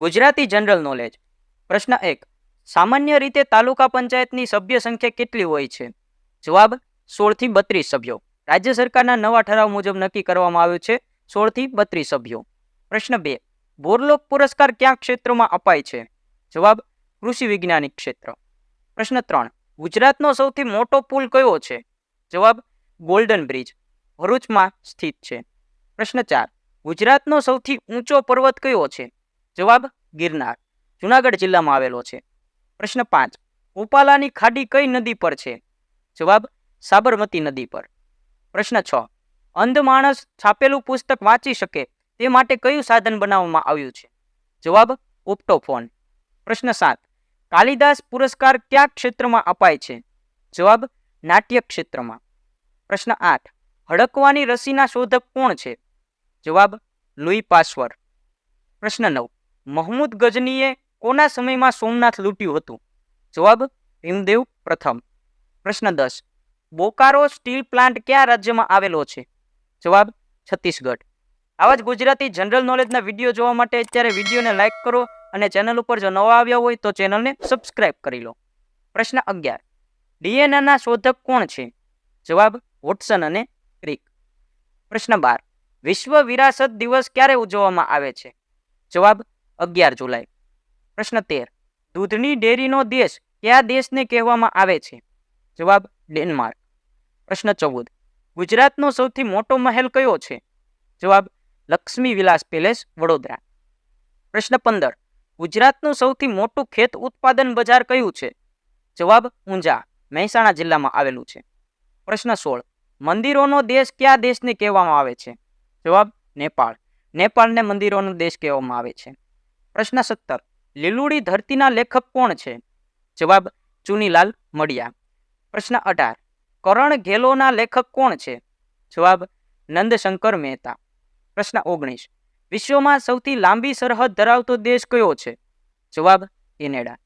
Gujarati general knowledge પ્રશ્ન એક, સામાન્ય રીતે તાલુકા પંચાયતની સભ્ય સંખ્યા કેટલી હોય છે? જવાબ સોળથી બત્રીસ સભ્યો. રાજ્ય સરકારના નવા ઠરાવ મુજબ નક્કી કરવામાં આવ્યું છે સોળથી બત્રીસ સભ્યો. પ્રશ્ન બે, બોરલોક પુરસ્કાર કયા ક્ષેત્રોમાં અપાય છે? જવાબ, કૃષિ વૈજ્ઞાનિક ક્ષેત્ર. પ્રશ્ન ત્રણ, ગુજરાતનો સૌથી મોટો પુલ કયો છે? જવાબ, ગોલ્ડન બ્રિજ. ભરૂચમાં સ્થિત છે. પ્રશ્ન ચાર, ગુજરાતનો સૌથી ઊંચો પર્વત કયો છે? જવાબ ગિરનાર. જુનાગઢ જિલ્લામાં આવેલો છે. પ્રશ્ન પાંચ ઉપાલાની ખાડી કઈ નદી પર છે? જવાબ, સાબરમતી નદી પર. પ્રશ્ન છ, અંધ માણસ છાપેલું પુસ્તક વાંચી શકે તે માટે કયું સાધન બનાવવામાં આવ્યું છે? જવાબ, ઓપ્ટોફોન. પ્રશ્ન સાત, કાલિદાસ પુરસ્કાર કયા ક્ષેત્રમાં અપાય છે? જવાબ, નાટ્ય ક્ષેત્રમાં. પ્રશ્ન આઠ, હડકવાની રસીના શોધક કોણ છે? જવાબ, લુઈ પાસવર પ્રશ્ન નવ મહમૂદ ગજનીએ કોના સમયમાં સોમનાથ લૂંટ્યું હતું? જવાબ, ભીમદેવ પ્રથમ. પ્રશ્ન દસ. બોકારો સ્ટીલ પ્લાન્ટ કયા રાજ્યમાં આવેલો છે? જવાબ, છત્તીસગઢ. આવા જ ગુજરાતી જનરલ નોલેજના વીડિયો જોવા માટે અત્યારે વિડીયોને લાઇક કરો અને ચેનલ ઉપર જો નવા આવ્યા હોય તો ચેનલને સબસ્ક્રાઇબ કરી લો. પ્રશ્ન અગિયાર. ડીએનએના શોધક કોણ છે? જવાબ, વોટસન અને ક્રિક. પ્રશ્ન બાર. વિશ્વ વિરાસત દિવસ ક્યારે ઉજવવામાં આવે છે? જવાબ અગિયાર જુલાઈ. પ્રશ્ન તેર. દૂધની ડેરીનો દેશ કયા દેશને કહેવામાં આવે છે? જવાબ, ડેનમાર્ક. પ્રશ્ન ચૌદ. ગુજરાતનો સૌથી મોટો મહેલ કયો છે? જવાબ, લક્ષ્મી વિલાસ પેલેસ, વડોદરા. પ્રશ્ન પંદર. ગુજરાતનું સૌથી મોટું ખેત ઉત્પાદન બજાર કયું છે? જવાબ, ઊંઝા, મહેસાણા જિલ્લામાં આવેલું છે. પ્રશ્ન સોળ. મંદિરોનો દેશ કયા દેશને કહેવામાં આવે છે? જવાબ, નેપાળ. નેપાળને મંદિરોનો દેશ કહેવામાં આવે છે. પ્રશ્ન સત્તર. લીલુડી ધરતીના લેખક કોણ છે? જવાબ ચુનીલાલ મડિયા. પ્રશ્ન અઢાર. કરણ ઘેલોના લેખક કોણ છે? જવાબ નંદશંકર મહેતા. પ્રશ્ન ઓગણીસ. વિશ્વમાં સૌથી લાંબી સરહદ ધરાવતો દેશ કયો છે? જવાબ કેનેડા.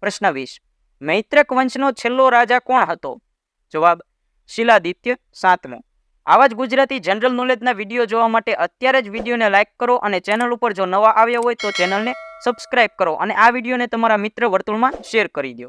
પ્રશ્ન વીસ. મૈત્રક વંશનો છેલ્લો રાજા કોણ હતો? જવાબ શિલાદિત્ય સાતમો. આવા જ ગુજરાતી જનરલ નોલેજના વીડિયો જોવા માટે અત્યારે જ વિડીયોને લાઇક કરો અને ચેનલ ઉપર જો નવા આવ્યા હોય તો ચેનલને સબસ્ક્રાઇબ કરો અને આ વિડીયોને તમારા મિત્ર વર્તુળમાં શેર કરી દો.